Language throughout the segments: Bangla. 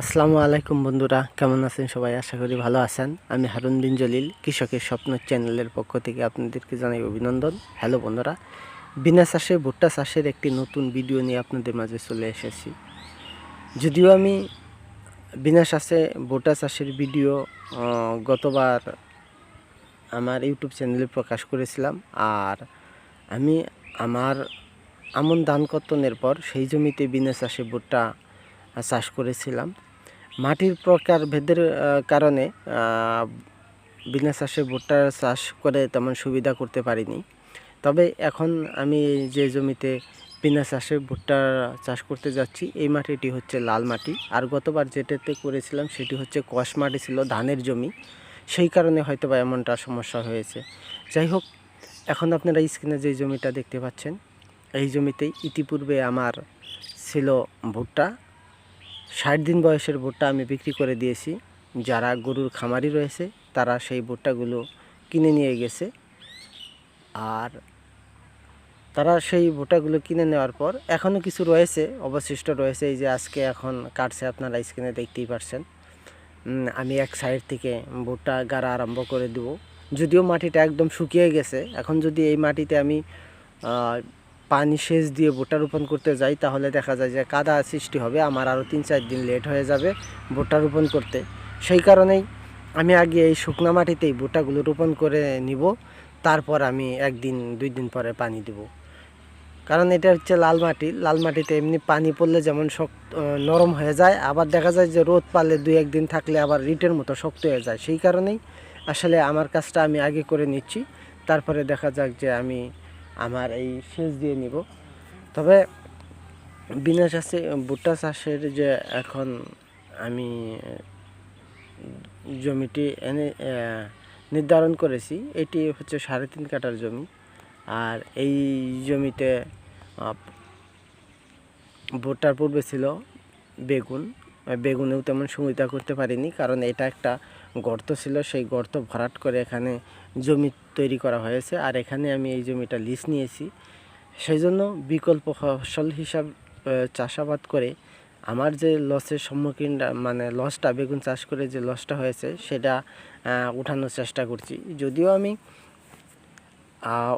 আসসালামু আলাইকুম বন্ধুরা, কেমন আছেন সবাই? আশা করি ভালো আছেন। আমি হারুন বিন জলিল, কৃষকের স্বপ্ন চ্যানেলের পক্ষ থেকে আপনাদেরকে জানাই অভিনন্দন। হ্যালো বন্ধুরা, বিনা চাষে, ভুট্টা চাষের একটি নতুন ভিডিও নিয়ে আপনাদের মাঝে চলে এসেছি। যদিও আমি বিনা চাষে, ভুট্টা চাষের ভিডিও গতবার আমার ইউটিউব চ্যানেলে প্রকাশ করেছিলাম, আর আমি আমার আমন দান কর্তনের পর সেই জমিতে বিনা চাষে ভুট্টা চাষ করেছিলাম। মাটির প্রকার ভেদের কারণে বিনা চাষে ভুট্টার চাষ করে তেমন সুবিধা করতে পারিনি। তবে এখন আমি যে জমিতে বিনা চাষে ভুট্টা চাষ করতে যাচ্ছি, এই মাটিটি হচ্ছে লাল মাটি। আর গতবার যেটাতে করেছিলাম সেটি হচ্ছে কষ মাটি ছিল ধানের জমি। সেই কারণে হয়তো বা এমনটা সমস্যা হয়েছে। যাই হোক, এখন আপনারা স্ক্রিনে যে জমিটা দেখতে পাচ্ছেন, এই জমিতেই ইতিপূর্বে আমার ছিল ভুট্টা। ষাট দিন বয়সের ভুট্টা আমি বিক্রি করে দিয়েছি। যারা গরুর খামারি রয়েছে, তারা সেই ভুট্টাগুলো কিনে নিয়ে গেছে। আর তারা সেই ভুট্টাগুলো কিনে নেওয়ার পর এখনও কিছু রয়েছে, অবশিষ্ট রয়েছে। এই যে আজকে এখন কাটছে, আপনারা স্ক্রিনে দেখতেই পারছেন। আমি এক সাইড থেকে ভুট্টা গাড়া আরম্ভ করে দেবো। যদিও মাটিটা একদম শুকিয়ে গেছে, এখন যদি এই মাটিতে আমি পানি সেচ দিয়ে ভুট্টা রোপণ করতে যাই, তাহলে দেখা যায় যে কাদা সৃষ্টি হবে, আমার আরও তিন চার দিন লেট হয়ে যাবে ভুট্টা রোপণ করতে। সেই কারণেই আমি আগে এই শুকনা মাটিতেই ভুট্টাগুলো রোপণ করে নিব, তারপর আমি একদিন, দুই দিন পরে পানি দেব। কারণ এটা হচ্ছে লাল মাটি, লাল মাটিতে এমনি পানি পড়লে যেমন শক্ত নরম হয়ে যায়, আবার দেখা যায় যে রোদ পালে দুই একদিন থাকলে আবার রিটের মতো শক্ত হয়ে যায়। সেই কারণেই আসলে আমার কাজটা আমি আগে করে নিচ্ছি, তারপরে দেখা যাক যে আমি আমার এই সেচ দিয়ে নিব। তবে বিনা চাষে ভুট্টা চাষের যে এখন আমি জমিটি এনে নির্ধারণ করেছি। এটি হচ্ছে সাড়ে তিন কাটার জমি। আর এই জমিতে ভুট্টার পূর্বে ছিল বেগুন। বেগুনেও তেমন সুবিধা করতে পারিনি, কারণ এটা একটা গর্ত ছিল, সেই গর্ত ভরাট করে এখানে জমি তৈরি করা হয়েছে। আর এখানে আমি এই জমিটা লিজ নিয়েছি। সেই জন্য বিকল্প ফসল হিসাব চাষাবাদ করে আমার যে লসের সম্মুখীন মানে লসটা, বেগুন চাষ করে যে লসটা হয়েছে, সেটা উঠানোর চেষ্টা করছি। যদিও আমি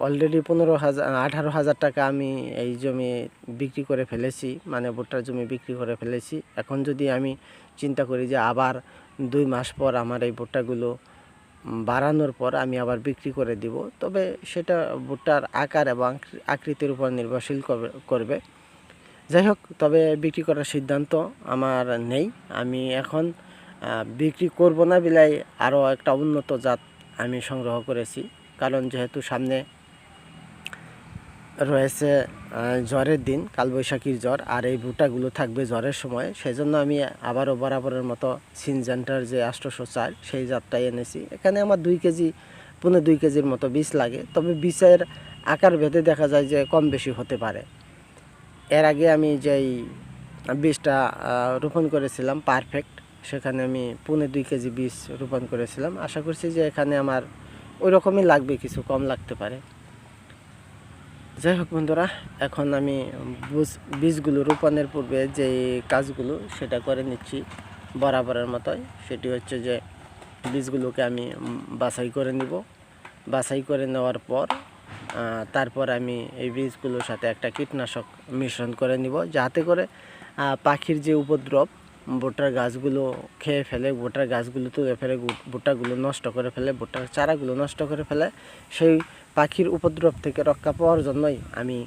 অলরেডি পনেরো হাজার, আঠারো হাজার টাকা আমি এই জমি বিক্রি করে ফেলেছি মানে ভুট্টার জমি বিক্রি করে ফেলেছি। এখন যদি আমি চিন্তা করি যে আবার দুই মাস পর আমার এই ভুট্টাগুলো বাড়ানোর পর আমি আবার বিক্রি করে দিব, তবে সেটা ভুট্টার আকার এবং আকৃতির উপর নির্ভরশীল করবে- যাই হোক, তবে বিক্রি করার সিদ্ধান্ত আমার নেই। আমি এখন বিক্রি করব না বিলাই আরও একটা উন্নত জাত আমি সংগ্রহ করেছি। কারণ যেহেতু সামনে রয়েছে জ্বরের দিন, কালবৈশাখীর জ্বর, আর এই ভুট্টাগুলো থাকবে জ্বরের সময়, সেজন্য আমি আবারও বরাবরের মতো সিনজেন্টার যে আষ্টশো সেই জাতটাই এনেছি। এখানে আমার দুই কেজি পনেরো দুই কেজির মতো বীজ লাগে, তবে বীজের আকার ভেদে দেখা যায় যে কম বেশি হতে পারে। এর আগে আমি যেই বীজটা রোপণ করেছিলাম পারফেক্ট, সেখানে আমি পুনে দুই কেজি বীজ রোপণ করেছিলাম। আশা করছি যে এখানে আমার ওই রকমই লাগবে কিছু, কম লাগতে পারে। যাই হোক বন্ধুরা, এখন আমি বীজগুলো রোপণের পূর্বে যে কাজগুলো সেটা করে নিচ্ছি বরাবরের মতোই। সেটি হচ্ছে যে বীজগুলোকে আমি বাছাই করে নিব। বাছাই করে নেওয়ার পর তারপর আমি এই বীজগুলোর সাথে একটা কীটনাশক মিশ্রণ করে নিব। যাতে করে পাখির যে উপদ্রব ভুট্টার গাছগুলো খেয়ে ফেলে ভুট্টার গাছগুলো তুলে ফেলে ভুট্টাগুলো নষ্ট করে ফেলে ভুট্টার চারাগুলো নষ্ট করে ফেলে সেই পাখির উপদ্রব থেকে রক্ষা পাওয়ার জন্যই আমি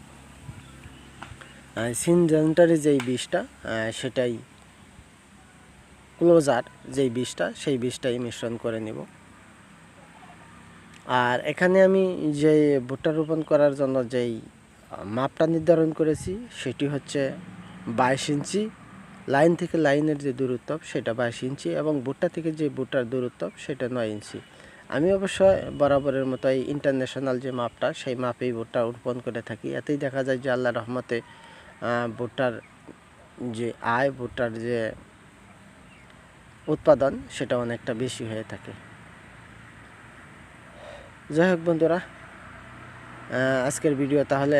সিনজেন্টারি যেই আহ, সেটাই ক্লোজার যেই বিষটা সেই বিষটাই মিশ্রণ করে নিব। আর এখানে আমি যে ভুট্টা রোপণ করার জন্য যেই মাপটা নির্ধারণ করেছি সেটি হচ্ছে বাইশ ইঞ্চি লাইন থেকে লাইনের যে দূরত্ব, সেটা বাইশ ইঞ্চি এবং ভুট্টা থেকে যে ভুট্টার দূরত্ব, সেটা নয় ইঞ্চি। আমি অবশ্য বরাবরের মতো এই ইন্টারন্যাশনাল যে মাপটা, সেই মাপেই ভুট্টা রোপণ করে থাকি। এতেই দেখা যায় যে আল্লাহ রহমতে ভুট্টার যে আয় ভুট্টার যে উৎপাদন, সেটা অনেকটা বেশি হয়ে থাকে। যাই হোক বন্ধুরা আজকের ভিডিও তাহলে